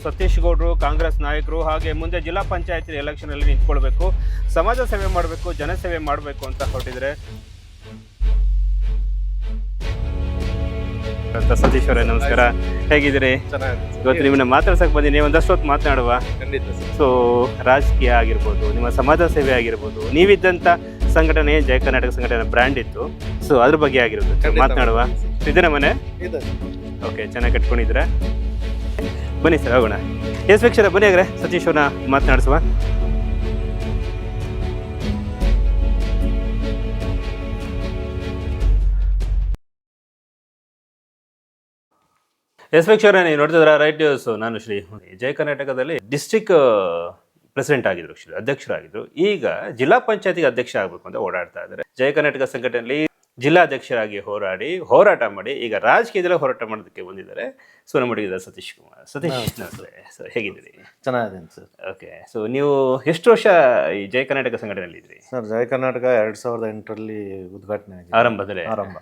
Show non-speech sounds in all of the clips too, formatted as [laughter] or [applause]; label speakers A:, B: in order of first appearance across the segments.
A: ಸತೀಶ್ ಗೌಡ್ರು ಕಾಂಗ್ರೆಸ್ ನಾಯಕರು ಹಾಗೆ ಮುಂದೆ ಜಿಲ್ಲಾ ಪಂಚಾಯತ್ ಎಲೆಕ್ಷನ್ ಅಲ್ಲಿ ನಿಂತ್ಕೊಳ್ಬೇಕು. ಸಮಾಜ ಸೇವೆ ಮಾಡಬೇಕು ಜನಸೇವೆ ಮಾಡಬೇಕು ಅಂತ ಹೊರಟಿದ್ರೆ? ಸತೀಶ್ ಅವರೇ ನಮಸ್ಕಾರ. ಹೇಗಿದ್ದೀರಿ? ಇವತ್ತು ನಿಮ್ಮನ್ನ ಮಾತಾಡ್ಸಕ್ ಬಂದಿನಿ ಒಂದಷ್ಟು ಹೊತ್ತು ಮಾತನಾಡುವ. ಸೊ ರಾಜಕೀಯ ಆಗಿರ್ಬೋದು ನಿಮ್ಮ ಸಮಾಜ ಸೇವೆ ಆಗಿರ್ಬೋದು ನೀವಿದ್ದಂತ ಸಂಘಟನೆ ಜಯ ಕರ್ನಾಟಕ ಸಂಘಟನೆ ಬ್ರ್ಯಾಂಡ್ ಇತ್ತು. ಸೊ ಅದ್ರ ಬಗ್ಗೆ ಆಗಿರೋದು ಮಾತನಾಡುವ. ಇದೇನ ಮನೆ? ಓಕೆ ಚೆನ್ನಾಗಿ ಕಟ್ಕೊಂಡಿದ್ದೀರಾ? ಬನ್ನಿ ಸರ್, ಹೋಗೋಣ. ಎಸ್ ಬನ್ನಿ ಆಗ್ರೆ ಸತೀಶ್ ಅವ್ರನ್ನ ಮಾತನಾಡಿಸುವ. ಎಸ್ ವೀಕ್ಷರ ನೀವು ನೋಡ್ತಿದ್ರ ರೈಟ್ ನ್ಯೂಸ್. ನಾನು ಶ್ರೀ ಜಯ ಕರ್ನಾಟಕದಲ್ಲಿ ಡಿಸ್ಟ್ರಿಕ್ಟ್ ಪ್ರೆಸಿಡೆಂಟ್ ಆಗಿದ್ರು, ಶ್ರೀ ಅಧ್ಯಕ್ಷರಾಗಿದ್ರು. ಈಗ ಜಿಲ್ಲಾ ಪಂಚಾಯತಿಗೆ ಅಧ್ಯಕ್ಷ ಆಗಬೇಕು ಅಂತ ಓಡಾಡ್ತಾ ಇದ್ದಾರೆ. ಜಯ ಕರ್ನಾಟಕ ಸಂಘಟನೆಯಲ್ಲಿ ಜಿಲ್ಲಾಧ್ಯಕ್ಷರಾಗಿ ಹೋರಾಡಿ ಹೋರಾಟ ಮಾಡಿ ಈಗ ರಾಜಕೀಯದಲ್ಲಿ ಹೋರಾಟ ಮಾಡೋದಕ್ಕೆ ಬಂದಿದ್ದಾರೆ. ಸೊ ನಮ್ಮ ಸತೀಶ್ ಕುಮಾರ್ ಸತೀಶ್ ನಮಸ್ತೆ. ಸರ್ ಹೇಗಿದ್ದೀರಿ?
B: ಚೆನ್ನಾಗಿದ್ದೀನಿ ಸರ್.
A: ಓಕೆ ಸೊ ನೀವು ಎಷ್ಟು ವರ್ಷ ಈ ಜಯ ಕರ್ನಾಟಕ ಸಂಘಟನೆಯಲ್ಲಿ ಇದ್ರಿ
B: ಸರ್ ಜಯ ಕರ್ನಾಟಕ ಎರಡ್ ಸಾವಿರದ ಎಂಟರಲ್ಲಿ ಉದ್ಘಾಟನೆ ಆಗಿದೆ
A: ಆರಂಭದಲ್ಲಿ?
B: ಆರಂಭ.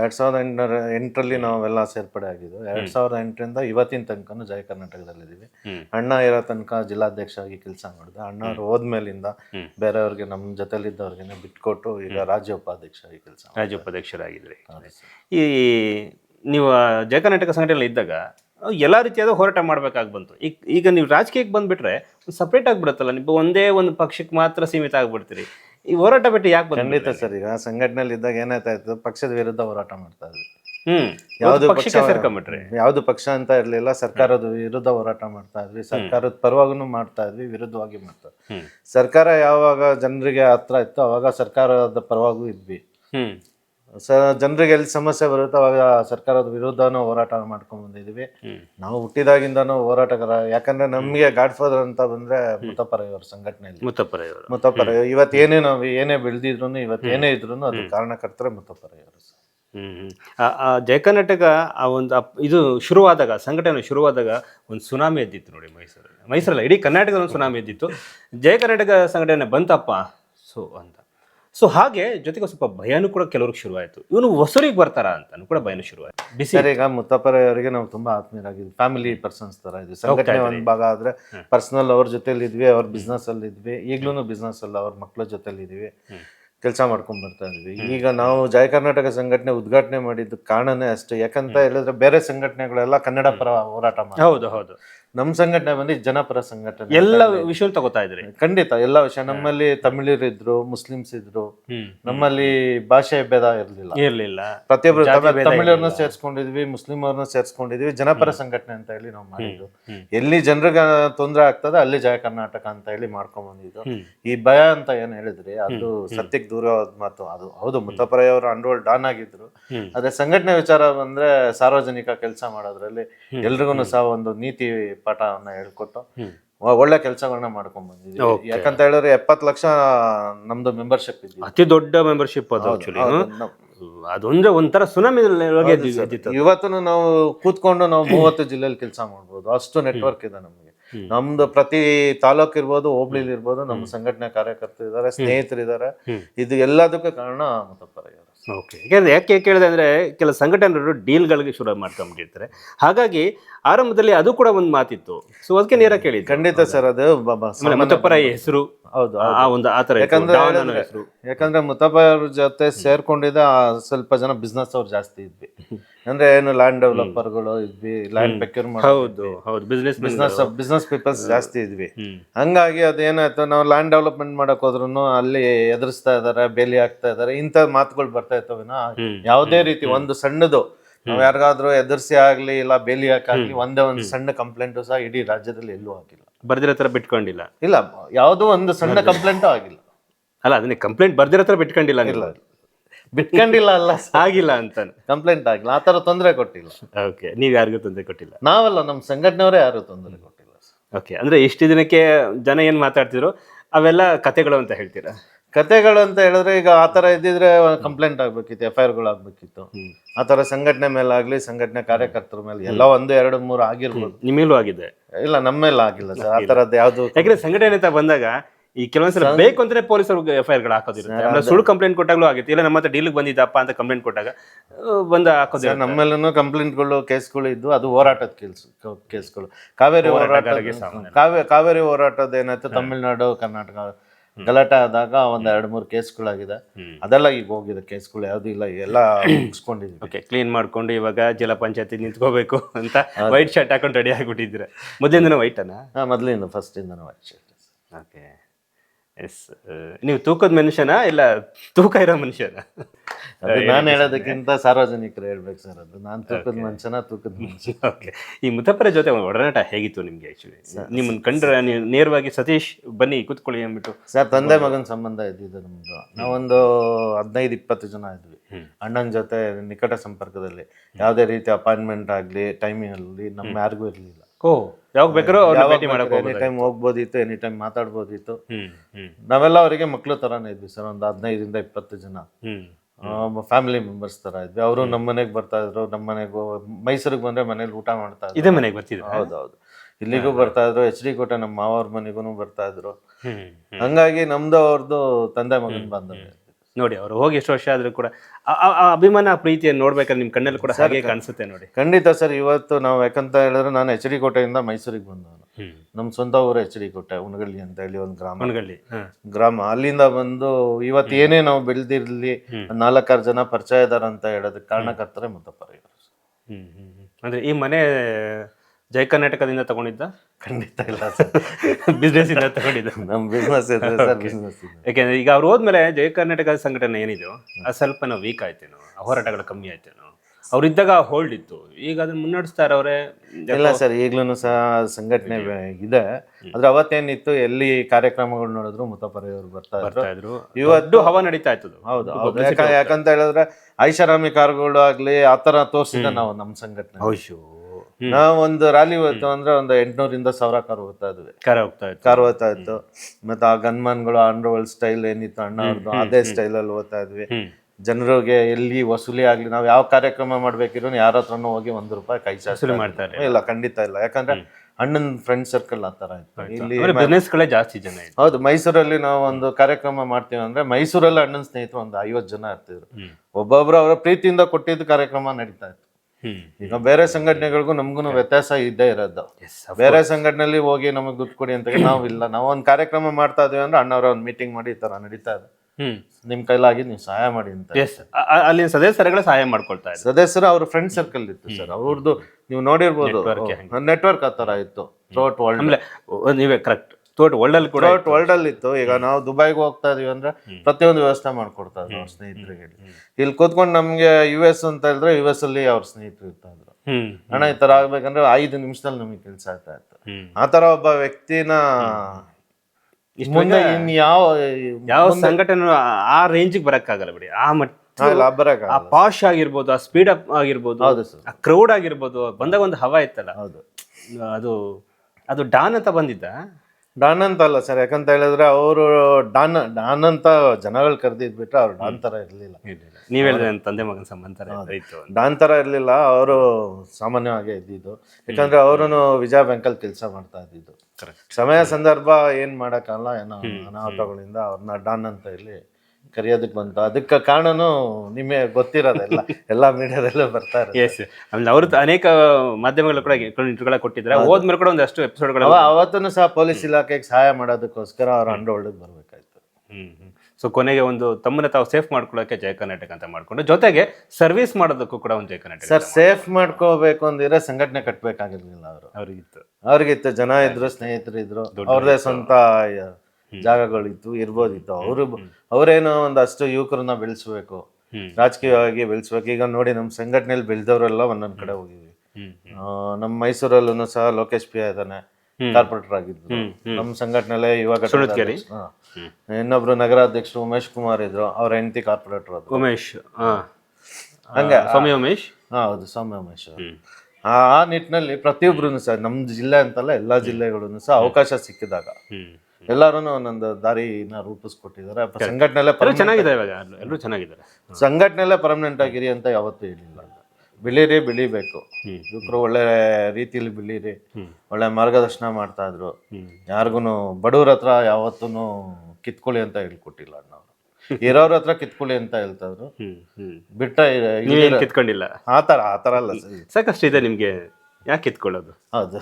B: ಎರಡು ಸಾವಿರದ ಎಂಟರ ಎಂಟರಲ್ಲಿ ನಾವೆಲ್ಲ ಸೇರ್ಪಡೆ ಆಗಿದ್ದು ಎರಡ್ ಸಾವಿರದ ಎಂಟರಿಂದ ಇವತ್ತಿನ ತನಕನೂ ಜಯ ಕರ್ನಾಟಕದಲ್ಲಿದ್ದೀವಿ. ಅಣ್ಣ ಇರೋ ತನಕ ಜಿಲ್ಲಾಧ್ಯಕ್ಷ ಆಗಿ ಕೆಲಸ ಮಾಡಿದೆ ಅಣ್ಣ ಅವರು ಹೋದ್ಮೇಲಿಂದ. ಬೇರೆಯವ್ರಿಗೆ ನಮ್ಮ ಜೊತೆಲಿದ್ದವ್ರಿಗೆ ಬಿಟ್ಕೊಟ್ಟು ಈಗ ರಾಜ್ಯ ಉಪಾಧ್ಯಕ್ಷ ಆಗಿ ಕೆಲಸ
A: ರಾಜ್ಯ ಉಪಾಧ್ಯಕ್ಷರಾಗಿದ್ರಿ ಈ ನೀವು ಜಯ ಕರ್ನಾಟಕ ಸಂಘಟನೆಯಲ್ಲಿ ಇದ್ದಾಗ ಎಲ್ಲ ರೀತಿಯಾದ ಹೋರಾಟ ಮಾಡಬೇಕಾಗಿ ಬಂತು. ಈಗ ಈಗ ನೀವು ರಾಜಕೀಯಕ್ಕೆ ಬಂದ್ಬಿಟ್ರೆ ಸಪ್ರೇಟ್ ಆಗಿಬಿಡುತ್ತಲ್ಲ ನೀವು ಒಂದೇ ಒಂದು ಪಕ್ಷಕ್ಕೆ ಮಾತ್ರ ಸೀಮಿತ ಆಗ್ಬಿಡ್ತೀರಿ. ಈ ಹೋರಾಟ ಬಿಟ್ಟು ಯಾಕೆ?
B: ಖಂಡಿತ ಸರ್ ಈಗ ಸಂಘಟನೆಯಲ್ಲಿ ಇದ್ದಾಗ ಏನಾಯ್ತಾ ಇತ್ತು ಪಕ್ಷದ ವಿರುದ್ಧ ಹೋರಾಟ ಮಾಡ್ತಾ ಇದ್ವಿ.
A: ಹ್ಮ್.
B: ಯಾವ್ದು
A: ಯಾವ್ದು
B: ಪಕ್ಷ
A: ಪಕ್ಷಕ್ಕೆ ಸೇರ್ಕೊಂಬಿಟ್ರಿ
B: ಪಕ್ಷ ಅಂತ ಇರಲಿಲ್ಲ ಸರ್ಕಾರದ ವಿರುದ್ಧ ಹೋರಾಟ ಮಾಡ್ತಾ ಇದ್ವಿ. ಸರ್ಕಾರದ ಪರವಾಗೂ ಮಾಡ್ತಾ ಇದ್ವಿ ವಿರುದ್ಧವಾಗಿ ಮಾಡ್ತಾ ಸರ್ಕಾರ ಯಾವಾಗ ಜನರಿಗೆ ಹತ್ರ ಇತ್ತು ಅವಾಗ ಸರ್ಕಾರದ ಪರವಾಗೂ ಇದ್ವಿ.
A: ಹ್ಮ್.
B: ಸ ಜನರಿಗೆ ಎಲ್ಲಿ ಸಮಸ್ಯೆ ಬರುತ್ತೋ ಅವಾಗ ಸರ್ಕಾರದ ವಿರುದ್ಧನೂ ಹೋರಾಟ ಮಾಡ್ಕೊಂಡ್ ಬಂದಿದೀವಿ
A: ಹ್ಮ್.
B: ನಾವು ಹುಟ್ಟಿದಾಗಿಂದನೂ ಹೋರಾಟಗಾರ ಯಾಕಂದ್ರೆ ನಮಗೆ ಗಾಡ್ ಫಾದರ್ ಅಂತ ಬಂದ್ರೆ ಮುತ್ತಪ್ಪರ ಇವ್ರ ಸಂಘಟನೆಯಲ್ಲಿ.
A: ಮುತ್ತಪ್ಪರ ಇವರು.
B: ಮುತ್ತಪ್ಪರ ಇವತ್ತು ಏನೇ ನಾವು ಏನೇ ಬೆಳೆದಿದ್ರು ಇವತ್ತು ಏನೇ ಇದ್ರು ಅದು ಕಾರಣಕರ್ತರೆ ಮುತ್ತಪ್ಪರ ಇವರು
A: ಹ್ಮ್ ಹ್ಮ್. ಆ- ಆ ಜಯ ಕರ್ನಾಟಕ ಆ ಒಂದು ಅಪ್- ಇದು ಶುರುವಾದಾಗ ಸಂಘಟನೆ ಶುರುವಾದಾಗ ಒಂದು ಸುನಾಮಿ ಎದ್ದಿತ್ತು ನೋಡಿ ಮೈಸೂರಲ್ಲಿ. ಮೈಸೂರಲ್ಲ ಇಡೀ ಕರ್ನಾಟಕದ ಒಂದು ಸುನಾಮಿ ಎದ್ದಿತ್ತು. ಜಯ ಕರ್ನಾಟಕ ಸಂಘಟನೆ ಬಂತಪ್ಪ? ಸೊ ಅಂತ. ಸೊ ಹಾಗೆ ಜೊತೆಗೆ ಸ್ವಲ್ಪ ಭಯನೂ ಕೂಡ ಕೆಲವ್ರಿಗೆ ಶುರುವಾಯಿತು. ಇವನು ಹೊಸರಿಗೆ ಬರ್ತಾರ ಅಂತ ಕೂಡ ಭಯನು ಶುರುವಾಯಿತು. ಬಿಸಿ
B: ಸರ್ ಈಗ ಮುತ್ತಪ್ಪರ ಅವರಿಗೆ ನಾವು ತುಂಬಾ ಆತ್ಮೀಯರಾಗಿದ್ವಿ ಫ್ಯಾಮಿಲಿ ಪರ್ಸನ್ಸ್ ತರ ಇದ್ವಿ. ಸಂಘಟನೆ ಒಂದ್ ಭಾಗ ಆದ್ರೆ ಪರ್ಸನಲ್ ಅವ್ರ ಜೊತೆಲಿ ಇದ್ವಿ ಅವ್ರ ಬಿಸ್ನೆಸ್ ಅಲ್ಲಿ ಇದ್ವಿ. ಈಗ್ಲೂ ಬಿಸ್ನೆಸ್ ಅಲ್ಲ ಅವ್ರ ಮಕ್ಳ ಜೊತೆಲಿ ಇದೀವಿ. ಕೆಲಸ ಮಾಡ್ಕೊಂಡ್ ಬರ್ತಾ ಇದ್ವಿ. ಈಗ ನಾವು ಜಯ ಕರ್ನಾಟಕ ಸಂಘಟನೆ ಉದ್ಘಾಟನೆ ಮಾಡಿದ್ದು ಕಾರಣನೇ ಅಷ್ಟೇ. ಯಾಕಂತ ಹೇಳಿದ್ರೆ ಬೇರೆ ಸಂಘಟನೆಗಳೆಲ್ಲ ಕನ್ನಡ ಪರ ಹೋರಾಟ ಮಾಡಿ
A: ಹೌದು ಹೌದು.
B: ನಮ್ ಸಂಘಟನೆ ಬಂದು ಜನಪರ ಸಂಘಟನೆ
A: ಎಲ್ಲ ವಿಷಯ ತಗೋತಾ ಇದ್ರಿ?
B: ಖಂಡಿತ ಎಲ್ಲ ವಿಷಯ. ನಮ್ಮಲ್ಲಿ ತಮಿಳರು ಇದ್ರು ಮುಸ್ಲಿಮ್ಸ್ ಇದ್ರು. ನಮ್ಮಲ್ಲಿ ಭಾಷೆ ಭೇದ ಇರ್ಲಿಲ್ಲ.
A: ಇರಲಿಲ್ಲ.
B: ಪ್ರತಿಯೊಬ್ಬರು ತಮಿಳರನ್ನ ಸೇರ್ಸ್ಕೊಂಡಿದ್ವಿ ಮುಸ್ಲಿಂ ಅವ್ರನ್ನ ಸೇರ್ಸ್ಕೊಂಡಿದ್ವಿ ಜನಪರ ಸಂಘಟನೆ ಅಂತ ಹೇಳಿ ನಾವು ಮಾಡಿದ್ದು. ಎಲ್ಲಿ ಜನರಿಗೆ ತೊಂದರೆ ಆಗ್ತದೆ ಅಲ್ಲಿ ಜಯ ಕರ್ನಾಟಕ ಅಂತ ಹೇಳಿ ಮಾಡ್ಕೊಂಡ್ ಬಂದಿದ್ದು. ಈ ಭಯ ಅಂತ ಏನ್ ಹೇಳಿದ್ರಿ? ಅದು ಸತ್ಯಕ್ಕೆ ದೂರವಾದ ಮಾತು. ಅದು ಹೌದು ಮುತ್ತಪ್ಪರಯ್ಯ ಅವರು ಅಂಡೋಲ್ ಡಾನ್ ಆಗಿದ್ರು. ಆದ್ರೆ ಸಂಘಟನೆ ವಿಚಾರ ಬಂದ್ರೆ ಸಾರ್ವಜನಿಕ ಕೆಲಸ ಮಾಡೋದ್ರಲ್ಲಿ ಎಲ್ರಿಗೂ ಸಹ ಒಂದು ನೀತಿ ಪಾಠವನ್ನ ಹೇಳ್ಕೊಟ್ಟು ಒಳ್ಳೆ ಕೆಲಸಗಳನ್ನ ಮಾಡ್ಕೊಂಡ್ ಬಂದಿದ್ವಿ ಯಾಕಂತ ಹೇಳಿದ್ರೆ ಎಪ್ಪತ್ತು ಲಕ್ಷ ನಮ್ದು ಮೆಂಬರ್ಶಿಪ್ ಇದೆ
A: ಅತಿ ದೊಡ್ಡ ಮೆಂಬರ್ಶಿಪ್ ಅದು ಆಕ್ಚುಲಿ ಅದೊಂದ್ರೆ ಒಂಥರ ಸುನಾಮಿ.
B: ಇವತ್ತು ನಾವು ಕೂತ್ಕೊಂಡು ನಾವು ಮೂವತ್ತು ಜಿಲ್ಲೆಯಲ್ಲಿ ಕೆಲಸ ಮಾಡ್ಬೋದು. ಅಷ್ಟು ನೆಟ್ವರ್ಕ್ ಇದೆ ನಮಗೆ. ನಮ್ದು ಪ್ರತಿ ತಾಲೂಕ್ ಇರ್ಬೋದು ಹೋಬ್ಳಿಲಿ ಇರ್ಬೋದು ನಮ್ಮ ಸಂಘಟನೆ ಕಾರ್ಯಕರ್ತರು ಇದ್ದಾರೆ ಸ್ನೇಹಿತರು ಇದ್ದಾರೆ
A: ಹ್ಮ್.
B: ಇದು ಎಲ್ಲದಕ್ಕೂ ಕಾರಣ ಮುತ್ತಪ್ಪರಯ್ಯ ಅವರು.
A: ಓಕೆ. ಯಾಕಂದ್ರೆ ಯಾಕೆ ಕೇಳಿದೆ ಅಂದ್ರೆ ಕೆಲ ಸಂಘಟನೆಗಳು ಡೀಲ್ಗಳಿಗೆ ಶುರು ಮಾಡ್ಕೊಂಡ್ಬಿಟ್ಟಿರ್ತಾರೆ ಹಾಗಾಗಿ ಆರಂಭದಲ್ಲಿ ಅದು ಕೂಡ ಒಂದು ಮಾತಿತ್ತು. ಸೊ ಅದಕ್ಕೆ ನೇರ ಕೇಳಿ
B: ಖಂಡಿತ ಸರ್ ಅದು
A: ಆಮೇಲೆ ಹೆಸರು
B: ಹೌದು
A: ಆ ಒಂದು ಆ ಥರ
B: ಯಾಕಂದ್ರೆ ಯಾಕಂದ್ರೆ ಮುತ್ತಪ್ಪ ಅವ್ರ ಜೊತೆ ಸೇರ್ಕೊಂಡಿದ್ದ ಆ ಸ್ವಲ್ಪ ಜನ ಬಿಸ್ನೆಸ್ ಅವ್ರು ಜಾಸ್ತಿ ಇದ್ವಿ. ಅಂದ್ರೆ ಏನು ಲ್ಯಾಂಡ್ ಡೆವಲಪರ್ಗಳು ಇದ್ವಿ ಲ್ಯಾಂಡ್ ಪೆಕ್ಯೂರ್
A: ಹೌದು ಹೌದು. ಬಿಸ್ನೆಸ್
B: ಬಿಸ್ನೆಸ್ ಬಿಸ್ನೆಸ್ ಪೀಪಲ್ಸ್ ಜಾಸ್ತಿ ಇದ್ವಿ. ಹಂಗಾಗಿ ಅದೇನಾಯ್ತು ನಾವು ಲ್ಯಾಂಡ್ ಡೆವಲಪ್ಮೆಂಟ್ ಮಾಡಕ್ ಹೋದ್ರು ಅಲ್ಲಿ ಎದುರಿಸ್ತಾ ಇದಾರೆ ಬೇಲಿ ಹಾಕ್ತಾ ಇದಾರೆ ಇಂಥ ಮಾತುಗಳು ಬರ್ತಾ ಇರ್ತವೆ
A: ಹ್ಮ್.
B: ಯಾವುದೇ ರೀತಿ ಒಂದು ಸಣ್ಣದು ನಾವ್ ಯಾರಿಗಾದ್ರೂ ಎದುರಿಸಿ ಆಗ್ಲಿ ಇಲ್ಲ ಬೇಲಿ ಹಾಕಾಗ್ಲಿ ಒಂದೇ ಒಂದು ಸಣ್ಣ ಕಂಪ್ಲೇಂಟ್ ಸಹ ಇಡೀ ರಾಜ್ಯದಲ್ಲಿ ಎಲ್ಲೂ ಆಗಿಲ್ಲ.
A: ಬರ್ದಿರೋ ತರ ಬಿಟ್ಕೊಂಡಿಲ್ಲ.
B: ಇಲ್ಲ ಯಾವುದೋ ಒಂದು ಸಣ್ಣ ಕಂಪ್ಲೇಂಟು ಆಗಿಲ್ಲ.
A: ಅಲ್ಲ ಅದನ್ನ ಕಂಪ್ಲೇಂಟ್ ಬರ್ದಿರೋ ತರ ಬಿಟ್ಕೊಂಡಿಲ್ಲ.
B: ಇಲ್ಲ. ಬಿಟ್ಕೊಂಡಿಲ್ಲ ಅಲ್ಲ?
A: ಆಗಿಲ್ಲ ಅಂತ
B: ಕಂಪ್ಲೇಂಟ್ ಆಗಿಲ್ಲ. ಆ ಥರ ತೊಂದರೆ ಕೊಟ್ಟಿಲ್ಲ.
A: ಓಕೆ ನೀವು ಯಾರಿಗೂ ತೊಂದರೆ ಕೊಟ್ಟಿಲ್ಲ?
B: ನಾವಲ್ಲ ನಮ್ಮ ಸಂಘಟನೆಯವರೇ ಯಾರು ತೊಂದರೆ ಕೊಟ್ಟಿಲ್ಲ.
A: ಓಕೆ ಅಂದ್ರೆ ಇಷ್ಟು ದಿನಕ್ಕೆ ಜನ ಏನ್ ಮಾತಾಡ್ತಿದ್ರು? ಅವೆಲ್ಲ ಕತೆಗಳು ಅಂತ ಹೇಳ್ತೀರಾ?
B: ಕತೆಗಳು ಅಂತ ಹೇಳಿದ್ರೆ ಈಗ ಆ ಥರ ಇದ್ದಿದ್ರೆ ಕಂಪ್ಲೇಂಟ್ ಆಗ್ಬೇಕಿತ್ತು ಎಫ್ ಐ ಆರ್ಗಳು ಆಗ್ಬೇಕಿತ್ತು. ಆ ಥರ ಸಂಘಟನೆ ಮೇಲೆ ಆಗಲಿ ಸಂಘಟನೆ ಕಾರ್ಯಕರ್ತರ ಮೇಲೆ ಎಲ್ಲ ಒಂದು ಎರಡು ಮೂರು ಆಗಿರ್ಬೋದು.
A: ನಿಮಗೂ ಆಗಿದೆ?
B: ಇಲ್ಲ ನಮ್ಮ ಮೇಲೆ ಆಗಿಲ್ಲ ಸರ್. ಆ ಥರದ್ದು ಯಾವುದು
A: ಯಾಕಂದ್ರೆ ಸಂಘಟನೆ ಅಂತ ಬಂದಾಗ ಈ ಕೆಲವೊಂದ್ಸಲ ಬೇಕು ಅಂದ್ರೆ ಪೊಲೀಸರು ಎಫ್ ಐ ಆರ್ಗಳು ಹಾಕೋದಿರುತ್ತೆ. ಸುಳ್ಳು ಕಂಪ್ಲೇಂಟ್ ಕೊಟ್ಟಾಗ್ಲೂ ಆಗುತ್ತೆ ಇಲ್ಲ ನಮ್ಮ ಹತ್ರ ಡೀಲ್ ಬಂದಿದ್ದಪ್ಪ ಅಂತ ಕಂಪ್ಲೇಂಟ್ ಕೊಟ್ಟಾಗ ಬಂದ ಹಾಕೋದಿಲ್ಲ ನಮ್ಮೆಲ್ಲೂ
B: ನಮ್ಮೇಲೂ ಕಂಪ್ಲೇಂಟ್ಗಳು ಕೇಸ್ಗಳು ಇದ್ದು ಅದು ಹೋರಾಟದ ಕೇಸ್ ಕೇಸ್ಗಳು. ಕಾವೇರಿ ಹೋರಾಟ ಕಾವೇರಿ ಹೋರಾಟದ ಏನಾಯ್ತು? ತಮಿಳ್ನಾಡು ಕರ್ನಾಟಕ ಗಲಾಟೆ ಆದಾಗ ಒಂದ್ ಎರಡ್ ಮೂರು ಕೇಸ್ಗಳಾಗಿದೆ. ಅದೆಲ್ಲ ಈಗ ಹೋಗಿದೆ. ಕೇಸ್ಗಳು ಯಾವ್ದು ಇಲ್ಲ. ಎಲ್ಲ ಮುಗಿಸ್ಕೊಂಡಿದ್ವಿ.
A: ಓಕೆ ಕ್ಲೀನ್ ಮಾಡ್ಕೊಂಡು ಇವಾಗ ಜಿಲ್ಲಾ ಪಂಚಾಯತಿ ನಿಂತ್ಕೋಬೇಕು ಅಂತ ವೈಟ್ ಶರ್ಟ್ ಹಾಕೊಂಡು ರೆಡಿ ಆಗಿಬಿಟ್ಟಿದ್ರೆ ಮೊದಲಿಂದನೂ ವೈಟ್ ಅನ್ನ
B: ಹಾ ಮೊದಲಿಂದ ಫಸ್ಟ್ ಶರ್ಟ್
A: ಓಕೆ ಎಸ್ ನೀವು ತೂಕದ ಮನುಷ್ಯನ ಇಲ್ಲ ತೂಕ ಇರೋ ಮನುಷ್ಯನ?
B: ಅದು ನಾನು ಹೇಳೋದಕ್ಕಿಂತ ಸಾರ್ವಜನಿಕರು ಹೇಳ್ಬೇಕು ಸರ್ ಅದು. ನಾನು ತೂಕದ ಮನುಷ್ಯನ ತೂಕದ ಮನುಷ್ಯ
A: ಓಕೆ [laughs] ಈ ಮುತ್ತಪ್ಪರ ಜೊತೆ ಒಡನಾಟ ಹೇಗಿತ್ತು ನಿಮಗೆ ಆ್ಯಕ್ಚುಲಿ ನಿಮ್ಮನ್ನು ಕಂಡ್ರೆ ನೀವು ನೇರವಾಗಿ ಸತೀಶ್ ಬನ್ನಿ ಕೂತ್ಕೊಳ್ಳಿ ಅಂದ್ಬಿಟ್ಟು.
B: ಸರ್ ತಂದೆ ಮಗನ ಸಂಬಂಧ ಇದ್ದಿದ್ದು ನಮ್ಮದು ನಾವೊಂದು ಹದಿನೈದು ಇಪ್ಪತ್ತು ಜನ ಇದ್ವಿ. ಅಣ್ಣನ ಜೊತೆ ನಿಕಟ ಸಂಪರ್ಕದಲ್ಲಿ. ಯಾವುದೇ ರೀತಿ ಅಪಾಯಿಂಟ್ಮೆಂಟ್ ಆಗಲಿ ಟೈಮಿಂಗ್ ಅಲ್ಲಿ ನಮ್ಮ ಯಾರಿಗೂ ಇರಲಿಲ್ಲ.
A: ಓ ಯಾವಾಗ ಬೇಕಾದ್ರೂ ಅವ್ರನ್ನ ಭೇಟಿ ಮಾಡಕ್
B: ಎನಿ ಟೈಮ್ ಹೋಗ್ಬೋದಿತ್ತು ಎನಿ ಟೈಮ್ ಮಾತಾಡ್ಬೋದಿತ್ತು.
A: ಹ್ಮ್ ಹ್ಮ್.
B: ನಾವೆಲ್ಲ ಅವರಿಗೆ ಮಕ್ಳು ತರಾನೇ ಇದ್ವಿ ಸರ್ ಒಂದು ಹದಿನೈದರಿಂದ ಇಪ್ಪತ್ತು ಜನ.
A: ಹ್ಮ್
B: ಫ್ಯಾಮಿಲಿ ಮೆಂಬರ್ಸ್ ತರ ಇದ್ವಿ. ಅವರು ನಮ್ಮ ಮನೆಗೆ ಬರ್ತಾ ಇದ್ರು ನಮ್ಮ ಮನೆಗೆ ಮೈಸೂರಿಗೆ ಬಂದ್ರೆ ಮನೇಲಿ ಊಟ ಮಾಡ್ತಾ ಇದ್ರು.
A: ಇದೇ ಮನೆಗೆ ಬರ್ತಿದ್ರು?
B: ಹೌದೌದು. ಇಲ್ಲಿಗೂ ಬರ್ತಾ ಇದ್ರು ಎಚ್ ಡಿ ಕೋಟೆ ನಮ್ಮ ಮಾವವ್ರ ಮನೆಗೂ ಬರ್ತಾ ಇದ್ರು. ಹಂಗಾಗಿ ನಮ್ದು ಅವ್ರದ್ದು ತಂದೆ ಮಗನ್ ಬಾಂಧವ್ಯ
A: ನೋಡಿ ಅವರು ಹೋಗಿ ಎಷ್ಟು ವರ್ಷ ಆದರೂ ಕೂಡ ಅಭಿಮಾನ ಪ್ರೀತಿಯನ್ನು ನೋಡ್ಬೇಕಾದ್ರೆ ನಿಮ್ಮ ಕಣ್ಣಲ್ಲಿ ಕೂಡ ಹಾಗೆ ಕಾಣಿಸುತ್ತೆ ನೋಡಿ.
B: ಖಂಡಿತ ಸರ್ ಇವತ್ತು ನಾವು ಯಾಕಂತ ಹೇಳಿದ್ರೆ ನಾನು ಎಚ್ ಡಿ ಕೋಟೆಯಿಂದ ಮೈಸೂರಿಗೆ ಬಂದವನು. ನಮ್ಮ ಸ್ವಂತ ಊರು ಎಚ್ ಡಿ ಕೋಟೆ ಉಣಗಳ್ಳಿ ಅಂತ ಹೇಳಿ ಒಂದು ಗ್ರಾಮ.
A: ಉಣಗಳ್ಳಿ
B: ಗ್ರಾಮ. ಅಲ್ಲಿಂದ ಬಂದು ಇವತ್ತು ಏನೇ ನಾವು ಬೆಳೆದಿರ್ಲಿ ನಾಲ್ಕಾರು ಜನ ಪರಿಚಯದಾರ ಅಂತ ಹೇಳೋದಕ್ಕೆ ಕಾರಣಕರ್ತರೆ
A: ಮುದ್ದಪ್ಪ. ಅಂದ್ರೆ ಈ ಮನೆ ಜೈ ಕರ್ನಾಟಕದಿಂದ ತಗೊಂಡಿದ್ದ?
B: ಖಂಡಿತ ಇಲ್ಲ ಸರ್
A: ಬಿಸ್ನೆಸ್ ಇಂದ ತಗೊಂಡಿದ್ದ?
B: ನಮ್ಮ ಬಿಸ್ನೆಸ್ ಇದೆ ಸರ್ ಬಿಸ್ನೆಸ್
A: ಯಾಕೆಂದ್ರೆ ಈಗ ಅವ್ರು ಹೋದ್ಮೇಲೆ ಜೈ ಕರ್ನಾಟಕ ಸಂಘಟನೆ ಏನಿದೆಯೋ ಅದು ಸ್ವಲ್ಪ ನಾವು ವೀಕ್ ಆಯ್ತೇನೋ ಹೋರಾಟಗಳು ಕಮ್ಮಿ ಆಯ್ತೇನೋ ಅವ್ರಿದ್ದಾಗ ಹೋಲ್ಡ್ ಇತ್ತು. ಈಗ ಅದನ್ನ ಮುನ್ನಡೆಸ್ತಾ ಅವರೇ
B: ಇಲ್ಲ ಸರ್ ಈಗ್ಲೂ ಸಹ ಸಂಘಟನೆ ಇದೆ. ಆದ್ರೆ ಅವತ್ತೇನಿತ್ತು ಎಲ್ಲಿ ಕಾರ್ಯಕ್ರಮಗಳು ನೋಡಿದ್ರು ಮುತಪರೆಯವರು ಬರ್ತಾ ಇದ್ರು. ಇವತ್ತು
A: ಹವಾ ನಡೀತಾ ಇತ್ತು
B: ಹೌದು ಹೌದು. ಯಾಕ- ಯಾಕಂತ ಹೇಳಿದ್ರೆ ಐಷಾರಾಮಿ ಕಾರ್ಗಳು ಆಗ್ಲಿ ಆತರ ತೋರಿಸಿದ ನಾವು ನಮ್ಮ ಸಂಘಟನೆ.
A: ಹೌಶು
B: ನಾವು ಒಂದು ರ್ಯಾಲಿ ಹೋಯ್ತು ಅಂದ್ರೆ ಒಂದು ಎಂಟ್ನೂರಿಂದ ಸಾವಿರ ಕಾರ್ ಹೋಗ್ತಾ ಇದ್ವಿ.
A: ಕಾರ್ ಹೋಗ್ತಾ ಇತ್ತು.
B: ಕಾರ್ ಹೋಗ್ತಾ ಇತ್ತು. ಮತ್ತೆ ಆ ಗನ್ಮನ್ಗಳು ಅಂಡರ್ವರ್ಲ್ಡ್ ಸ್ಟೈಲ್ ಏನಿತ್ತು ಅಣ್ಣ ಅವ್ರದ್ದು ಅದೇ ಸ್ಟೈಲ್ ಅಲ್ಲಿ ಹೋಗ್ತಾ ಇದ್ವಿ. ಜನರಿಗೆ ಎಲ್ಲಿ ವಸೂಲಿ ಆಗ್ಲಿ ನಾವು ಯಾವ ಕಾರ್ಯಕ್ರಮ ಮಾಡ್ಬೇಕಿರೋ ಯಾರ ಹತ್ರನೂ ಹೋಗಿ ಒಂದು ರೂಪಾಯಿ ಕೈ ಚಾಚಿ
A: ಮಾಡ್ತಾರೆ.
B: ಇಲ್ಲ ಖಂಡಿತ ಇಲ್ಲ. ಯಾಕಂದ್ರೆ ಅಣ್ಣನ ಫ್ರೆಂಡ್ ಸರ್ಕಲ್ ಆ ತರ ಇತ್ತು. ಇಲ್ಲಿ
A: ಜಾಸ್ತಿ ಜನ
B: ಹೌದು ಮೈಸೂರಲ್ಲಿ ನಾವು ಒಂದು ಕಾರ್ಯಕ್ರಮ ಮಾಡ್ತೀವಿ ಅಂದ್ರೆ ಮೈಸೂರಲ್ಲಿ ಅಣ್ಣನ ಸ್ನೇಹಿತರು ಒಂದು ಐವತ್ತು ಜನ ಇರ್ತಿದ್ರು. ಒಬ್ಬೊಬ್ರು ಅವರ ಪ್ರೀತಿಯಿಂದ ಕೊಟ್ಟಿದ್ದ ಕಾರ್ಯಕ್ರಮ ನಡೀತಾ ಇತ್ತು. ಈಗ ಬೇರೆ ಸಂಘಟನೆಗಳಿಗೂ ನಮ್ಗೂ ವ್ಯತ್ಯಾಸ ಇದ್ದೇ ಇರೋದು. ಬೇರೆ ಸಂಘಟನೆಯಲ್ಲಿ ಹೋಗಿ ನಮಗೆ ದುಡ್ಡು ಕೊಡಿ ಅಂತ ನಾವು ಇಲ್ಲ. ನಾವು ಒಂದು ಕಾರ್ಯಕ್ರಮ ಮಾಡ್ತಾ ಇದೀವಿ ಅಂದ್ರೆ ಅಣ್ಣವ್ರ ಒಂದು ಮೀಟಿಂಗ್ ಮಾಡಿ ಈ ತರ ನಡೀತಾ ಇದೆ.
A: ಹ್ಮ್.
B: ನಿಮ್ ಕೈಲಾಗಿ ನೀವು ಸಹಾಯ ಮಾಡಿ ಅಂತ.
A: ಎಸ್ ಅಲ್ಲಿನ ಸದಸ್ಯರುಗಳ ಸಹಾಯ ಮಾಡ್ಕೊಳ್ತಾ ಇದ್ದಾರೆ
B: ಸದಸ್ಯರು ಅವ್ರ ಫ್ರೆಂಡ್ ಸರ್ಕಲ್ ಇತ್ತು ಸರ್ ಅವ್ರದ್ದು ನೀವು ನೋಡಿರ್ಬೋದು. ನೆಟ್ವರ್ಕ್ ಆ ತರ ಇತ್ತು. ಥ್ರೋಟ್ ವರ್ಲ್ಡ್
A: ನೀವೇ ಕರೆಕ್ಟ್ ತೋಟ ಅಲ್ಲಿ ಕೂಡ
B: ಥ್ರೋಟ್ ವರ್ಲ್ಡ್ ಅಲ್ಲಿ ಇತ್ತು ಈಗ ನಾವು ದುಬೈಗೆ ಹೋಗ್ತಾ ಇದೀವಿ ಅಂದ್ರೆ ಪ್ರತಿಯೊಂದು ವ್ಯವಸ್ಥೆ ಮಾಡ್ಕೊಡ್ತಾ ಇದ್ರು ಅವ್ರ ಸ್ನೇಹಿತರಿಗೆ ಇಲ್ಲಿ ಕೂತ್ಕೊಂಡು ನಮ್ಗೆ ಯು ಎಸ್ ಅಂತ ಹೇಳಿದ್ರೆ ಯು ಎಸ್ ಅಲ್ಲಿ ಅವ್ರ ಸ್ನೇಹಿತರು ಇರ್ತಾ ಇದ್ರು ಅಣ್ಣ ಈ ತರ ಆಗ್ಬೇಕಂದ್ರೆ ಐದು ನಿಮಿಷದಲ್ಲಿ ನಮಗೆ ಕೆಲಸ ಆಗ್ತಾ ಇತ್ತು.
A: ಹ್ಮ್.
B: ಆ ತರ ಒಬ್ಬ ವ್ಯಕ್ತಿನ ಮುಂದೆ ಇನ್ ಯಾವ
A: ಯಾವ ಸಂಘಟನೆ ಆ ರೇಂಜಿಗೆ ಬರಕ್ಕಾಗಲ್ಲ ಬಿಡಿ. ಆ ಮಟ್ಟ
B: ಬರಕ
A: ಆ ಪಾಶ್ ಆಗಿರ್ಬೋದು ಆ ಸ್ಪೀಡ್ ಅಪ್ ಆಗಿರ್ಬೋದು ಆ ಕ್ರೌಡ್ ಆಗಿರ್ಬೋದು ಬಂದಾಗ ಒಂದು ಹವಾ ಇತ್ತಲ್ಲ?
B: ಹೌದು.
A: ಅದು ಅದು ಡಾನ್ ಅಂತ ಬಂದಿದ್ದ.
B: ಡಾನ್ ಅಂತ ಅಲ್ಲ ಸರ್ ಯಾಕಂತ ಹೇಳಿದ್ರೆ ಅವರು ಡಾನ್ ಡಾನ್ ಅಂತ ಜನಗಳು ಕರೆದಿದ್ಬಿಟ್ರೆ ಅವ್ರು ಡಾನ್ ತರ ಇರ್ಲಿಲ್ಲ.
A: ನೀವ್ ಹೇಳಿದ್ರೆ ನನ್ನ ತಂದೆ ಮಗನ ಸಂಬಂಧ ಇತ್ತು.
B: ಡಾನ್ ತರ ಇರ್ಲಿಲ್ಲ ಅವರು ಸಾಮಾನ್ಯವಾಗಿ ಇದ್ದಿದ್ದು. ಯಾಕಂದ್ರೆ ಅವರನ್ನು ವಿಜಯ ಬ್ಯಾಂಕಲ್ಲಿ ಕೆಲಸ ಮಾಡ್ತಾ ಇದ್ದಿದ್ದು. ಸಮಯ ಸಂದರ್ಭ ಏನ್ ಮಾಡಕ್ಕಲ್ಲ ಏನೋ ಅನಾಹುತಗಳಿಂದ ಅವ್ರನ್ನ ಡಾನ್ ಅಂತ ಇಲ್ಲಿ ಕರೆಯೋದಕ್ಕೆ ಬಂತು. ಅದಕ್ಕೆ ಕಾರಣನೂ ನಿಮಗೆ ಗೊತ್ತಿರೋದಿಲ್ಲ ಎಲ್ಲಾ. [laughs] ಮೀಡಿಯಾದಲ್ಲೂ ಬರ್ತಾರೆ.
A: ಎಸ್ ಆಮೇಲೆ ಅವರು ಅನೇಕ ಮಾಧ್ಯಮಗಳು ಕೂಡ ಇಂಟರ್ವ್ಯೂಗಳ ಕೊಟ್ಟಿದ್ದಾರೆ. ಹೋದ್ಮೇಲೆ ಕೂಡ ಒಂದಷ್ಟು ಎಪಿಸೋಡ್ಗಳು
B: ಅವ ಅವತ್ತೂ ಸಹ ಪೊಲೀಸ್ ಇಲಾಖೆಗೆ ಸಹಾಯ ಮಾಡೋದಕ್ಕೋಸ್ಕರ ಅವ್ರು ಅಂಡರ್ ವರ್ಲ್ಡ್ ಬರ್ಬೇಕಾಯ್ತು.
A: ಹ್ಮ್ ಸೊ ಕೊನೆಗೆ ಒಂದು ತಮ್ಮನ್ನ ತಾವು ಸೇಫ್ ಮಾಡ್ಕೊಳ್ಳೋಕೆ ಜಯ ಕರ್ನಾಟಕ ಅಂತ ಮಾಡ್ಕೊಂಡು ಜೊತೆಗೆ ಸರ್ವಿಸ್ ಮಾಡೋದಕ್ಕೂ ಕೂಡ ಒಂದು ಜಯ ಕರ್ನಾಟಕ
B: ಸರ್ ಸೇಫ್ ಮಾಡ್ಕೋಬೇಕು ಅಂದಿದ್ರೆ ಸಂಘಟನೆ ಕಟ್ಟಬೇಕಾಗಿರ್ಲಿಲ್ಲ ಅವರು.
A: ಅವ್ರಿಗಿತ್ತು.
B: ಅವ್ರಿಗಿತ್ತು. ಜನ ಇದ್ರು ಸ್ನೇಹಿತರು ಇದ್ರು. ಅವ್ರದೇ ಸ್ವಂತ ಜಾಗಗಳಿತ್ತು ಇರ್ಬೋದಿತ್ತು. ಅವರು ಅವರೇನೋ ಒಂದಷ್ಟು ಯುವಕರನ್ನ ಬೆಳೆಸ್ಬೇಕು ರಾಜಕೀಯವಾಗಿ ಬೆಳೆಸ್ಬೇಕು. ಈಗ ನೋಡಿ ನಮ್ಮ ಸಂಘಟನೆಯಲ್ಲಿ ಬೆಳೆದವರೆಲ್ಲ ಒಂದೊಂದ್ ಕಡೆ ಹೋಗಿದ್ವಿ. ನಮ್ಮ ಮೈಸೂರಲ್ಲೂ ಸಹ ಲೋಕೇಶ್ ಪಿ ಇದಾನೆ ಕಾರ್ಪೊರೇಟರ್ ಆಗಿದ್ರು ನಮ್ಮ ಸಂಘಟನೆಲ್ಲೇ ಇವಾಗ ಇನ್ನೊಬ್ರು ನಗರಾಧ್ಯಕ್ಷರು ಉಮೇಶ್ ಕುಮಾರ್ ಇದ್ರು. ಅವ್ರ ಹೆಂಡತಿ ಕಾರ್ಪೊರೇಟರ್ ಅದು
A: ಉಮೇಶ್
B: ಹಂಗೆ.
A: ಸ್ವಾಮಿ ಉಮೇಶ್?
B: ಹಾ ಹೌದು ಸೌಮ್ಯ ಉಮೇಶ್ ಆ ನಿಟ್ಟಿನಲ್ಲಿ ಪ್ರತಿಯೊಬ್ರು ಸಹ ನಮ್ಮ ಜಿಲ್ಲೆ ಅಂತಲ್ಲ ಎಲ್ಲಾ ಜಿಲ್ಲೆಗಳನ್ನು ಸಹ ಅವಕಾಶ ಸಿಕ್ಕಿದಾಗ. ಎಲ್ಲಾರು ಒಂದೊಂದು ದಾರಿನ ರೂಪಿಸ್ಕೊಟ್ಟಿದ್ದಾರೆ. ಸಂಘಟನೆ
A: ಎಲ್ಲರೂ ಚೆನ್ನಾಗಿದ್ದಾರೆ ಇವಾಗ ಎಲ್ಲರೂ ಚೆನ್ನಾಗಿದ್ದಾರೆ.
B: ಸಂಘಟನೆಲ್ಲೇ ಪರ್ಮನೆಂಟ್ ಆಗಿರಿ ಅಂತ ಯಾವತ್ತೂ ಹೇಳಿಲ್ಲ. ಬೆಳೀರಿ ಬೆಳಿಬೇಕು. ಯುವಕರು ಒಳ್ಳೆ ರೀತಿಯಲ್ಲಿ ಬೆಳೀರಿ ಒಳ್ಳೆ ಮಾರ್ಗದರ್ಶನ ಮಾಡ್ತಾ ಇದ್ರು. ಯಾರಿಗೂ ಬಡವ್ರ ಹತ್ರ ಯಾವತ್ತೂ ಕಿತ್ಕೊಳ್ಳಿ ಅಂತ ಹೇಳ್ಕೊಟ್ಟಿಲ್ಲ ನಾವು ಇರೋರ ಹತ್ರ ಕಿತ್ಕೊಳ್ಳಿ ಅಂತ ಹೇಳ್ತಾ ಇದ್ರು.
A: ಹ್ಮ್ ಹ್ಮ್.
B: ಬಿಟ್ಟ
A: ಕಿತ್ಕೊಂಡಿಲ್ಲ?
B: ಆತರ ಆತರ ಆ ಥರ ಅಲ್ಲ
A: ಸಾಕಷ್ಟು ಇದೆ ನಿಮಗೆ. ಯಾಕೆ ಕಿತ್ಕೊಳ್ಳೋದು?
B: ಹೌದು.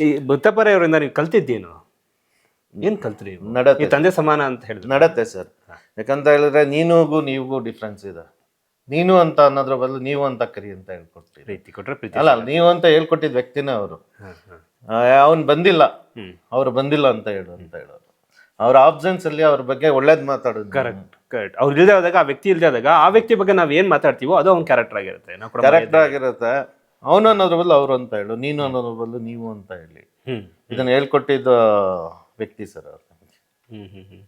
A: ಈ ಮುತ್ತಪ್ಪರೆಯವರಿಂದ ನೀವು ಕಲ್ತಿದ್ದೇನು? ಏನ್ ಕಲ್ತ್ರಿ
B: ನಡತ್ತೆ
A: ಈ ತಂದೆ ಸಮಾನ ಅಂತ ಹೇಳಿದ್ರು.
B: ನಡತ್ತೆ ಸರ್. ಯಾಕಂತ ಹೇಳಿದ್ರೆ ನೀನುಗೂ ನೀವು ಡಿಫ್ರೆನ್ಸ್ ಇದೆ. ನೀನು ಅಂತ ಅನ್ನೋದ್ರ ಬದಲು ನೀವು ಅಂತ ಕರಿ ಅಂತ ಹೇಳ್ಕೊಡ್ತೀರಿ.
A: ಕೊಟ್ರೆ ಪ್ರೀತಿ
B: ಅಲ್ಲ ನೀವು ಅಂತ ಹೇಳ್ಕೊಟ್ಟಿದ್ ವ್ಯಕ್ತಿನೇ ಅವರು. ಅವನ್ ಬಂದಿಲ್ಲ. ಅವ್ರು ಬಂದಿಲ್ಲ ಅಂತ ಹೇಳು ಅಂತ ಹೇಳೋರು. ಅವ್ರ ಆಬ್ಸೆನ್ಸ್ ಅಲ್ಲಿ ಅವ್ರ ಬಗ್ಗೆ ಒಳ್ಳೇದ್ ಮಾತಾಡೋದು
A: ಕರೆಕ್ಟ್ ಕರೆಕ್ಟ್ ಅವ್ರು ಇಲ್ಲದೆ ಆದಾಗ ಆ ವ್ಯಕ್ತಿ ಇಲ್ಲದೆ ಆದಾಗ ಆ ವ್ಯಕ್ತಿ ಬಗ್ಗೆ ನಾವ್ ಏನ್ ಮಾತಾಡ್ತೀವೋ ಅದು ಅವ್ನ ಕ್ಯಾರೆಕ್ಟರ್ ಆಗಿರುತ್ತೆ.
B: ಕ್ಯಾರೆಕ್ಟರ್ ಆಗಿರುತ್ತೆ. ಅವನು ಅನ್ನೋದ್ರ ಬದಲು ಅವ್ರು ಅಂತ ಹೇಳು. ನೀನು ಅನ್ನೋದ್ರ ಬದಲು ನೀವು ಅಂತ ಹೇಳಿ. ಇದನ್ನ ಹೇಳ್ಕೊಟ್ಟಿದ್ದ ವ್ಯಕ್ತಿ ಸರ್ ಅವ್ರು
A: ಹ್ಮ್ ಹ್ಮ್ ಹ್ಮ್.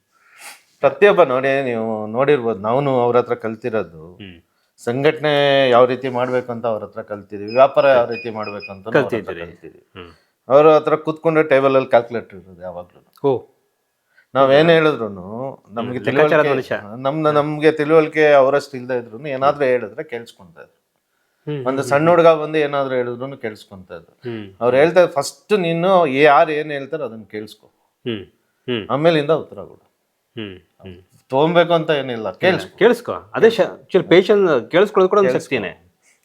B: ಪ್ರತಿಯೊಬ್ಬ ನೋಡಿ ನೀವು ನೋಡಿರ್ಬೋದು ನಾವು ಅವ್ರ ಹತ್ರ ಕಲ್ತಿರೋದು.
A: ಹ್ಮ್.
B: ಸಂಘಟನೆ ಯಾವ ರೀತಿ ಮಾಡ್ಬೇಕು ಅಂತ ಅವ್ರ ಹತ್ರ ಕಲ್ತಿದೀವಿ ವ್ಯಾಪಾರ ಯಾವ ರೀತಿ ಮಾಡ್ಬೇಕು ಅಂತ ಕಲ್ತಿದ್ವಿ
A: ಕಲ್ತಿದ್ದೀರಿ. ಹ್ಮ್.
B: ಅವ್ರ ಹತ್ರ ಕೂತ್ಕೊಂಡು ಟೇಬಲ್ ಅಲ್ಲಿ ಕ್ಯಾಲ್ಕುಲೇಟರ್ ಇರೋದು ಯಾವಾಗ್ಲೂ.
A: ಓ.
B: ನಾವ್ ಏನ್ ಹೇಳಿದ್ರು ನಮ್ಗೆ
A: ಲೆಕ್ಕಾಚಾರದ
B: ತಿಳುವಳಿಕೆ
A: ಮನುಷ್ಯ.
B: ನಮ್ನ ನಮ್ಗೆ ತಿಳುವಳಿಕೆ ಅವರಷ್ಟು ಇಲ್ದೇ ಇದ್ರು ಏನಾದ್ರೂ ಹೇಳಿದ್ರೆ ಕೇಳಿಸ್ಕೊಂತ ಇದ್ರು.
A: ಹ್ಮ್
B: ಒಂದು ಸಣ್ಣ ಹುಡುಗ ಬಂದು ಏನಾದ್ರೂ ಹೇಳಿದ್ರು ಕೇಳಿಸ್ಕೊಂತ ಇದ್ರು.
A: ಹ್ಮ್.
B: ಅವ್ರು ಹೇಳ್ತಾರೆ ಫಸ್ಟ್ ನೀನು ಯಾರು ಏನ್ ಹೇಳ್ತಾರೋ ಅದನ್ನ ಕೇಳಿಸ್ಕೊ. ಆಮೇಲಿಂದ ಉತ್ತರ ಕೊಡು. ತಗೊಂಬೇಕು ಅಂತ ಏನಿಲ್ಲ ಕೇಳಿಸ್ಕೊ.
A: ಕೇಳಿಸ್ಕೊ. ಅದೇ ಆಕ್ಚುಲಿ ಪೇಷನ್ಸ್ ಕೇಳಿಸ್ಕೊಳ್ಳೋದು ಕೂಡ ಒಂದು ಶಕ್ತಿನೇ.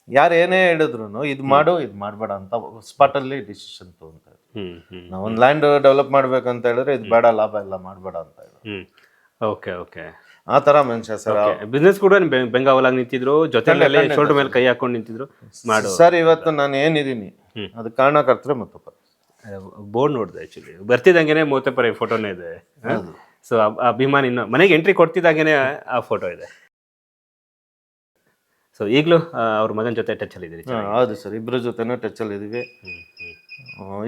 B: ಯಾರು ಏನೇ ಹೇಳಿದ್ರು ಇದು ಮಾಡು ಇದು ಮಾಡಬೇಡ ಅಂತ ಸ್ಪಾಟ್ ಅಲ್ಲಿ ಡಿಸಿಷನ್ ತಗೊಂತ
A: ಹ್ಮ್ ಹ್ಮ್
B: ನಾವು ಒಂದು ಲ್ಯಾಂಡ್ ಡೆವಲಪ್ ಮಾಡ್ಬೇಕಂತ ಹೇಳಿದ್ರೆ ಇದು ಬೇಡ ಲಾಭ ಎಲ್ಲ ಮಾಡಬೇಡ ಅಂತ
A: ಓಕೆ ಓಕೆ.
B: ಆ ತರ ಮನುಷ್ಯ ಸರ್.
A: ಬಿಸ್ನೆಸ್ ಕೂಡ ಬೆಂಗಾವಲ್ ಆಗಿ ನಿಂತಿದ್ರು ಜೊತೆ ಶೋಲ್ಡರ್ ಮೇಲೆ ಕೈ ಹಾಕೊಂಡು ನಿಂತಿದ್ರು ಮಾಡು.
B: ಸರ್ ಇವತ್ತು ನಾನು ಏನಿದ್ದೀನಿ ಅದು ಕಾರಣಕರ್ತರೆ ಮತ್ತೊಬ್ಬ
A: ಬೋರ್ಡ್ ನೋಡಿದೆ ಆಕ್ಚುಲಿ ಬರ್ತಿದ್ದಂಗೆನೆ ಮೂವತ್ತಪ್ಪರೆ ಫೋಟೋನೇ ಇದೆ. ಸೊ ಅಭಿಮಾನಿ ಇನ್ನು ಮನೆಗೆ ಎಂಟ್ರಿ ಕೊಡ್ತಿದ್ದಾಗೇನೆ ಆ ಫೋಟೋ ಇದೆ. ಸೊ ಈಗಲೂ ಅವ್ರ ಮಗನ ಜೊತೆ ಟಚ್ ಅಲ್ಲಿ ಇದ್ದೀರಿ
B: ಹೌದು ಸರ್. ಇಬ್ರ ಜೊತೆನೂ ಟಚ್ ಅಲ್ಲಿ ಇದ್ದೀವಿ.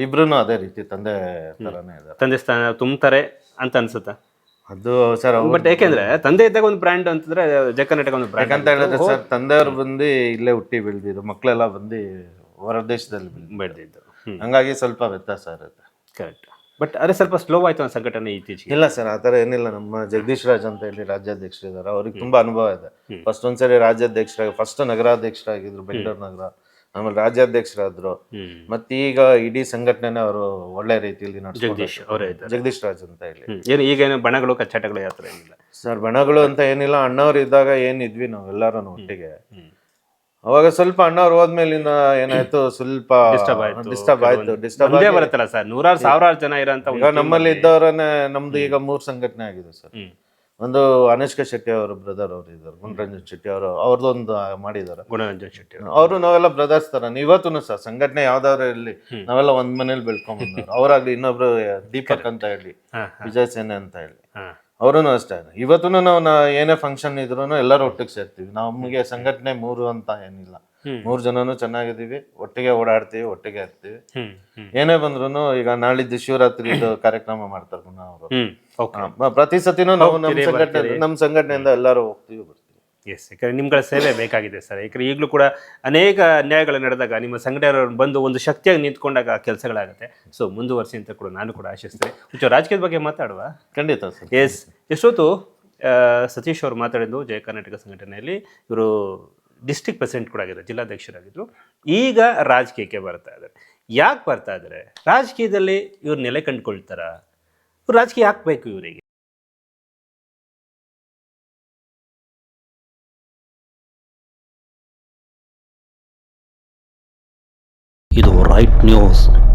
B: ಇಬ್ರು ಅದೇ ರೀತಿ ತಂದೆ ತರಾನೇ ಇದೆ
A: ತಂದೆ ಸ್ಥಾನ ತುಂಬ್ತಾರೆ ಅಂತ ಅನ್ಸುತ್ತೆ?
B: ಅದು ಸರ್
A: ಬಟ್ ಯಾಕೆಂದ್ರೆ ತಂದೆ ಇದ್ದಾಗ ಒಂದು ಬ್ರ್ಯಾಂಡ್ ಅಂತಂದ್ರೆ ಜೆ ಕರ್ನಾಟಕ ಒಂದು ಬ್ರ್ಯಾಂಡ್
B: ಅಂತ ಹೇಳಿದ್ರೆ ಸರ್ ತಂದೆಯವ್ರು ಬಂದು ಇಲ್ಲೇ ಹುಟ್ಟಿ ಬೆಳೆದಿದ್ದು ಮಕ್ಕಳೆಲ್ಲ ಬಂದು ಹೊರ ದೇಶದಲ್ಲಿ
A: ಬೆಳೆದಿದ್ದು.
B: ಹಂಗಾಗಿ ಸ್ವಲ್ಪ ವ್ಯತ್ಯಾಸ ಇರುತ್ತೆ.
A: ಕರೆಕ್ಟ್ ಬಟ್ ಅದೇ ಸ್ವಲ್ಪ ಸ್ಲೋ ಆಯ್ತು ಒಂದು ಸಂಘಟನೆ ಇತ್ತೀಚೆಗೆ.
B: ಇಲ್ಲ ಸರ್ ಆ ಥರ ಏನಿಲ್ಲ. ನಮ್ಮ ಜಗದೀಶ್ ರಾಜ್ ಅಂತ ಹೇಳಿ ರಾಜ್ಯಾಧ್ಯಕ್ಷರು ಇದ್ದಾರೆ. ಅವ್ರಿಗೆ ತುಂಬಾ ಅನುಭವ ಇದೆ. ಫಸ್ಟ್ ಒಂದ್ಸರಿ ರಾಜ್ಯಾಧ್ಯಕ್ಷರಾಗಿ ಫಸ್ಟ್ ನಗರಾಧ್ಯಕ್ಷರಾಗಿದ್ರು ಬೆಂಗಳೂರು ನಗರ. ಆಮೇಲೆ ರಾಜ್ಯಾಧ್ಯಕ್ಷರಾದ್ರು.
A: ಮತ್ತೆ
B: ಮತ್ತೀಗ ಇಡೀ ಸಂಘಟನೆ ಅವರು ಒಳ್ಳೆ ರೀತಿಯಲ್ಲಿ
A: ಜಗದೀಶ್ ಅವರೇ
B: ಜಗದೀಶ್ ರಾಜ್ ಅಂತ ಹೇಳಿ.
A: ಈಗ ಏನು ಬಣಗಳು ಕಚ್ಚಾಟಗಳು ಯಾವ ಥರ ಏನಿಲ್ಲ.
B: ಸರ್ ಬಣಗಳು ಅಂತ ಏನಿಲ್ಲ. ಅಣ್ಣವ್ರು ಇದ್ದಾಗ ಏನಿದ್ವಿ ನಾವೆಲ್ಲರೂ ಒಟ್ಟಿಗೆ. ಅವಾಗ ಸ್ವಲ್ಪ ಅಣ್ಣವ್ರು ಹೋದ್ಮೇಲಿಂದ ಏನಾಯ್ತು? [clears throat] ಸ್ವಲ್ಪ
A: ಡಿಸ್ಟರ್ಬ್ ಆಯ್ತು.
B: ಡಿಸ್ಟರ್ಬ್ ಆಯ್ತು. ಡಿಸ್ಟರ್ಬ್
A: ಒಂದೇ ಬರುತ್ತಲ್ಲ ಸರ್? ನೂರಾರು ಸಾವಿರಾರು ಜನ ಇರೋಂಥ
B: ಈಗ ನಮ್ಮಲ್ಲಿ ಇದ್ದವರನ್ನೇ ನಮ್ದು ಈಗ ಮೂರ್ ಸಂಘಟನೆ ಆಗಿದೆ ಸರ್. ಒಂದು ಅನುಷ್ಕಾ ಶೆಟ್ಟಿ ಅವರ ಬ್ರದರ್ ಅವರು ಇದ್ದಾರೆ. ಗುಣರಂಜನ್ ಶೆಟ್ಟಿ ಅವರು ಅವ್ರದ್ದೊಂದು ಮಾಡಿದ್ದಾರೆ.
A: ಗುಣರಂಜನ್ ಶೆಟ್ಟಿ ಅವರು.
B: ನಾವೆಲ್ಲ ಬ್ರದರ್ಸ್ ತರ ಇವತ್ತು ಸರ್ ಸಂಘಟನೆ ಯಾವ್ದಾದ್ರು ಇರಲಿ ನಾವೆಲ್ಲ ಒಂದ್ ಮನೇಲಿ ಬೆಳ್ಕೊಂಡ್ ಅವರಾಗ್ಲಿ ಇನ್ನೊಬ್ರು ದೀಪಕ್ ಅಂತ ಹೇಳಿ ವಿಜಯ ಸೇನೆ ಅಂತ ಹೇಳಿ ಅವರೂ ಅಷ್ಟೇ. ಇವತ್ತು ನಾವು ನಾ- ಏನೇ ಫಂಕ್ಷನ್ ಇದ್ರು ಎಲ್ಲರೂ ಒಟ್ಟಿಗೆ ಸೇರ್ತೀವಿ. ನಮಗೆ ಸಂಘಟನೆ ಮೂರು ಅಂತ ಏನಿಲ್ಲ. ಮೂರ್ ಜನನು ಚೆನ್ನಾಗಿದ್ದೀವಿ. ಒಟ್ಟಿಗೆ ಓಡಾಡ್ತೀವಿ ಒಟ್ಟಿಗೆ ಇರ್ತೀವಿ. ಏನೇ ಬಂದ್ರು ಈಗ ನಾಳಿದ್ದು ಶಿವರಾತ್ರಿ ಕಾರ್ಯಕ್ರಮ ಮಾಡ್ತಾರೆ ಪುನಃ ಅವರು.
A: ಓಕೆ.
B: ಪ್ರತಿ ಸತಿನೂ ನಾವು ನಮ್ಮ ಸಂಘಟನೆ ನಮ್ಮ ಸಂಘಟನೆಯಿಂದ ಎಲ್ಲರೂ ಹೋಗ್ತೀವಿ ಬರ್ತೀವಿ.
A: ಎಸ್ ಯಾಕಂದ್ರೆ ನಿಮ್ಗಳ ಸೇವೆ ಬೇಕಾಗಿದೆ ಸರ್. ಯಾಕಂದ್ರೆ ಈಗಲೂ ಕೂಡ ಅನೇಕ ಅನ್ಯಾಯಗಳು ನಡೆದಾಗ ನಿಮ್ಮ ಸಂಘಟನೆಯವರು ಬಂದು ಒಂದು ಶಕ್ತಿಯಾಗಿ ನಿಂತ್ಕೊಂಡಾಗ ಆ ಕೆಲಸಗಳಾಗುತ್ತೆ. ಸೊ ಮುಂದುವರಿಸಿ ಅಂತ ಕೂಡ ನಾನು ಕೂಡ ಆಶಿಸ್ತೇನೆ. ಹುಚ್ಚು ರಾಜಕೀಯದ ಬಗ್ಗೆ ಮಾತಾಡುವ?
B: ಖಂಡಿತ ಸರ್.
A: ಎಸ್ ಎಷ್ಟೊತ್ತು ಸತೀಶ್ ಅವರು ಮಾತಾಡಿದ್ದು ಜಯ ಕರ್ನಾಟಕ ಸಂಘಟನೆಯಲ್ಲಿ. ಇವರು ಡಿಸ್ಟ್ರಿಕ್ಟ್ ಪ್ರೆಸಿಡೆಂಟ್ ಕೂಡ ಆಗಿದ್ದಾರೆ ಜಿಲ್ಲಾಧ್ಯಕ್ಷರಾಗಿದ್ದರು ಈಗ ರಾಜಕೀಯಕ್ಕೆ ಬರ್ತಾ ಇದ್ದಾರೆ. ಯಾಕೆ ಬರ್ತಾ ಇದ್ದಾರೆ? ರಾಜಕೀಯದಲ್ಲಿ ಇವ್ರು ನೆಲೆ ಕಂಡುಕೊಳ್ತಾರ? ಇವ್ರು ರಾಜಕೀಯ ಹಾಕ್ಬೇಕು ಬೇಕು ಇವರಿಗೆ?
C: ಇದು ರೈಟ್ ನ್ಯೂಸ್